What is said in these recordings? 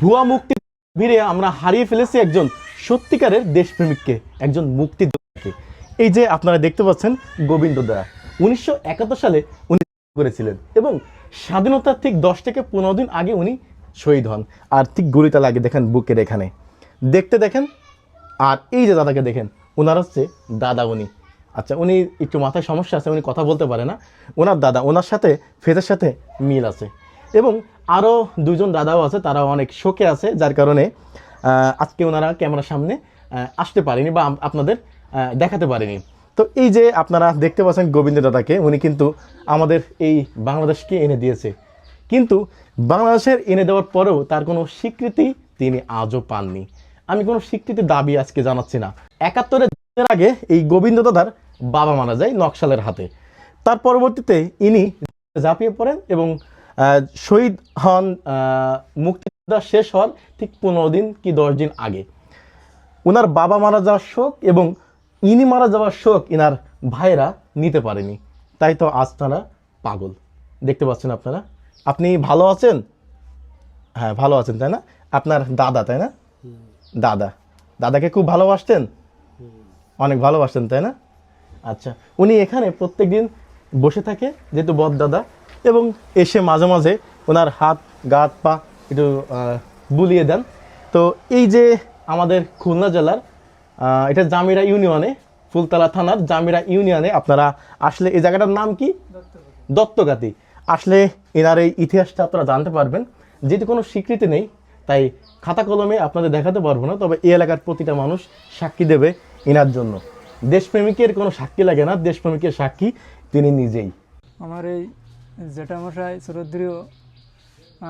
ভুয়া মুক্তি ভিড়ে আমরা হারিয়ে ফেলেছি একজন সত্যিকারের দেশপ্রেমিককে, একজন মুক্তিযোদ্ধাকে। এই যে আপনারা দেখতে পাচ্ছেন গোবিন্দ দয়া উনিশশো একাত্তর সালে উনি করেছিলেন এবং স্বাধীনতার ঠিক দশ থেকে পনেরো দিন আগে উনি শহীদ হন। আর ঠিক গুলিটা লাগে দেখেন বুকের এখানে। দেখতে দেখেন, আর এই যে দাদাকে দেখেন ওনার হচ্ছে দাদা উনি। আচ্ছা উনি একটু মাথায় সমস্যা আছে, উনি কথা বলতে পারে না। ওনার দাদা ওনার সাথে, ফেজের সাথে মিল আছে। এবং আরও দুজন দাদাও আছে তারা অনেক শোকে আছে, যার কারণে আজকে ওনারা ক্যামেরার সামনে আসতে পারেনি বা আপনাদের দেখাতে পারেনি। তো এই যে আপনারা দেখতে পাচ্ছেন গোবিন্দ দাদাকে, উনি কিন্তু আমাদের এই বাংলাদেশকে এনে দিয়েছে। কিন্তু বাংলাদেশের এনে দেওয়ার পরেও তার কোনো স্বীকৃতি তিনি আজও পাননি। আমি কোনো স্বীকৃতির দাবি আজকে জানাচ্ছি না। একাত্তরের দিনের আগে এই গোবিন্দ দাদার বাবা মারা যায় নকশালের হাতে। তার পরবর্তীতে ইনি ঝাঁপিয়ে পড়েন এবং শহীদ হন মুক্তিযোদ্ধা শেষ হন ঠিক পনেরো দিন কি দশ দিন আগে। ওনার বাবা মারা যাওয়ার শোক এবং ইনি মারা যাওয়ার শোক ইনার ভাইরা নিতে পারেনি। তাই তো আজ তারা পাগল। দেখতে পাচ্ছেন আপনারা? আপনি ভালো আছেন? হ্যাঁ ভালো আছেন, তাই না? আপনার দাদা, তাই না? দাদা। দাদাকে খুব ভালোবাসতেন? অনেক ভালোবাসতেন, তাই না? আচ্ছা উনি এখানে প্রত্যেকদিন বসে থাকে, যেহেতু বদ দাদা এবং এসে মাঝে মাঝে ওনার হাত গাত পা একটু বুলিয়ে দেন। তো এই যে আমাদের খুলনা জেলার এটা জামিরা ইউনিয়নে ফুলতলা থানার জামিরা ইউনিয়নে আপনারা আসলে এই জায়গাটার নাম কি? দত্তগাতি। আসলে এনার এই ইতিহাসটা আপনারা জানতে পারবেন। যেহেতু কোনো স্বীকৃতি নেই তাই খাতা কলমে আপনাদের দেখাতে পারব না তবে এই এলাকার প্রতিটা মানুষ সাক্ষী দেবে এনার জন্য। দেশপ্রেমিকের কোনো সাক্ষী লাগে না দেশপ্রেমিকের সাক্ষী তিনি নিজেই। আমার এই জেঠামশাই শ্রদ্ধীয়,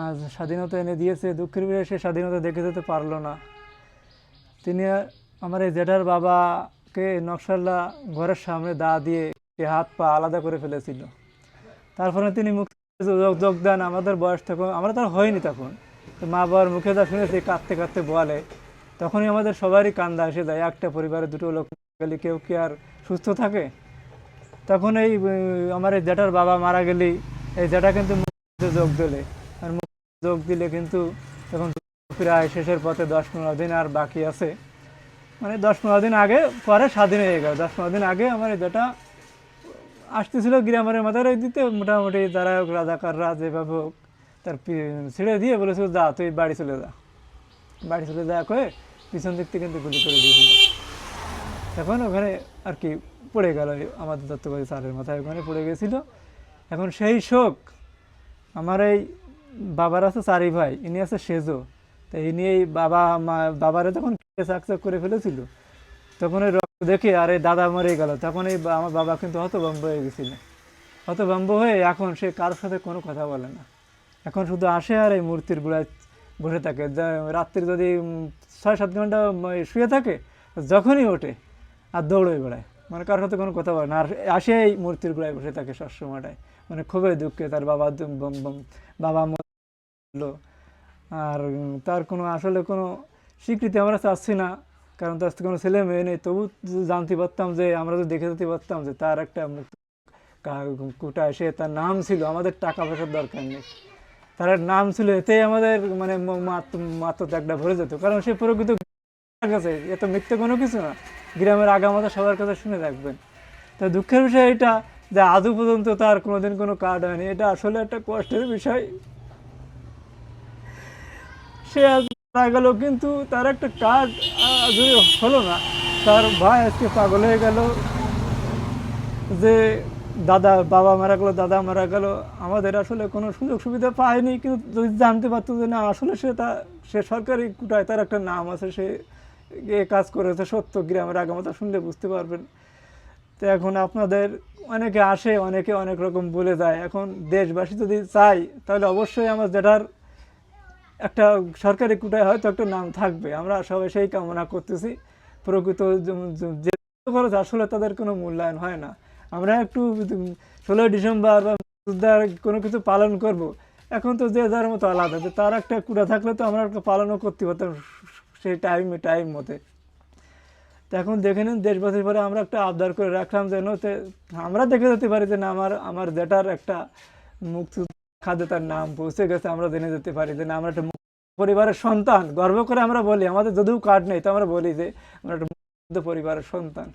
আজ স্বাধীনতা এনে দিয়েছে, দুঃখের বিষয়ে সে স্বাধীনতা দেখে যেতে পারল না। তিনি আমার এই জেঠার বাবাকে নকশাল্লা ঘরের সামনে দা দিয়ে হাত পা আলাদা করে ফেলেছিল। তারপরে তিনি মুক্তি যোগ যোগদান আমাদের বয়স তখন, আমরা তার হয়নি তখন। তো মা বাবার মুখে যা শুনেছি, কাঁদতে কাঁদতে বলে। তখনই আমাদের সবারই কান্দা এসে যায়। একটা পরিবারে দুটো লোক গেলে কেউ কি আর সুস্থ থাকে? তখন এই আমার এই জেঠার বাবা মারা গেলেই এই জেঠা কিন্তু মুক্তিযুদ্ধে যোগ দিলে। আর মুক্তিযুদ্ধে যোগ দিলে কিন্তু এখন প্রায় শেষের পথে দশ পনেরো দিন আর বাকি আছে। মানে দশ পনেরো দিন আগে, পরে স্বাধীন হয়ে গেল। দশ পনেরো দিন আগে আমার এই জেঠা আসতেছিল গ্রামের মাথায় ওই দিতে মোটামুটি যারা হোক, রাজাকাররা যেভাবে হোক, তার ছেড়ে দিয়ে বলেছিল, যা, তুই বাড়ি চলে যা। বাড়ি চলে যা করে পিছন দিক থেকে কিন্তু গুলি করে দিয়েছিল। এখন ওখানে আর কি পড়ে গেল আমাদের দত্তবাড়ি স্যারের মাথায় ওখানে পড়ে গেছিল। এখন সেই শোক আমার এই বাবার আছে চারি ভাই, ইনি আছে সেজো। তো ইনি এই বাবা বাবারে তখন চাকচাক করে ফেলেছিল, তখন ওই রক্ত দেখে আর এই দাদা মরে গেল। তখন এই আমার বাবা কিন্তু হতভম্ব হয়ে গেছিল। হতভম্ব হয়ে এখন সে কারোর সাথে কোনো কথা বলে না। এখন শুধু আসে আর এই মূর্তির গুড়ায় বসে থাকে। রাত্রি যদি ছয় সাত ঘণ্টা শুয়ে থাকে, যখনই ওঠে আর দৌড়ে বেড়ায়। মানে কারোর সাথে কোনো কথা বলে না। আর আসে এই মূর্তির গোড়ায় বসে থাকে সবসময়টায়। মানে খুবই দুঃখে তার বাবা বাবা মরলো। আর তার কোনো আসলে কোনো স্বীকৃতি আমরা চাচ্ছি না। কারণ তার কোনো ছেলে মেয়ে নেই। তবু জানতে পারতাম যে, আমরা যদি দেখে যেতে পারতাম যে তার একটা মুক্ত কা- কোটায় সে তার নাম ছিল। আমাদের টাকা পয়সার দরকার নেই। তার একটা নাম ছিল, এতেই আমাদের মানে আত্মত্যাগটা ভরে যেত। কারণ সে প্রকৃত কাছে এত মিথ্যে কোনো কিছু না। গ্রামের আগামাতা সবার কথা শুনে রাখবেন। তা দুঃখের বিষয় এটা যে আজও পর্যন্ত তার কোনোদিন কোনো কার্ড হয়নি। এটা আসলে একটা কষ্টের বিষয়। সে আজ মারা গেল কিন্তু তার একটা কার্ড যদি হলো না। তার ভাই আজকে পাগল হয়ে গেল। যে দাদা, বাবা মারা গেলো, দাদা মারা গেল। আমাদের আসলে কোনো সুযোগ সুবিধা পায়নি। কিন্তু যদি জানতে পারতো যে না, আসলে সে তা, সে সরকারি কোটায় তার একটা নাম আছে, সে এ কাজ করেছে সত্য গ্রামের আগামতা শুনলে বুঝতে পারবেন। তো এখন আপনাদের অনেকে আসে, অনেকে অনেক রকম বলে যায়। এখন দেশবাসী যদি চাই তাহলে অবশ্যই আমার যেটার একটা সরকারি কুটায় হয়তো একটা নাম থাকবে। আমরা সবাই সেই কামনা করতেছি। প্রকৃত যে- খরচ আসলে তাদের কোনো মূল্যায়ন হয় না। আমরা একটু ষোলোই ডিসেম্বর বা কোনো কিছু পালন করব। এখন তো যে যার মতো আলাদা, যে তার একটা কুড়া থাকলে তো আমরা পালনও করতে পারতাম। সেই টাইমে টাইম মতে। তো এখন দেখে নিন দেশ দেশবাসীর পরে আমরা একটা আবদার করে রাখলাম যেন আমরা দেখে যেতে পারি যে না, আমার আমার জেটার একটা মুক্ত খাদ্য তার নাম পৌঁছে গেছে। আমরা জেনে যেতে পারি যে না, আমরা একটা পরিবারের সন্তান। গর্ব করে আমরা বলি, আমাদের যদিও কার্ড নেই, তো আমরা বলি যে আমরা একটা পরিবারের সন্তান।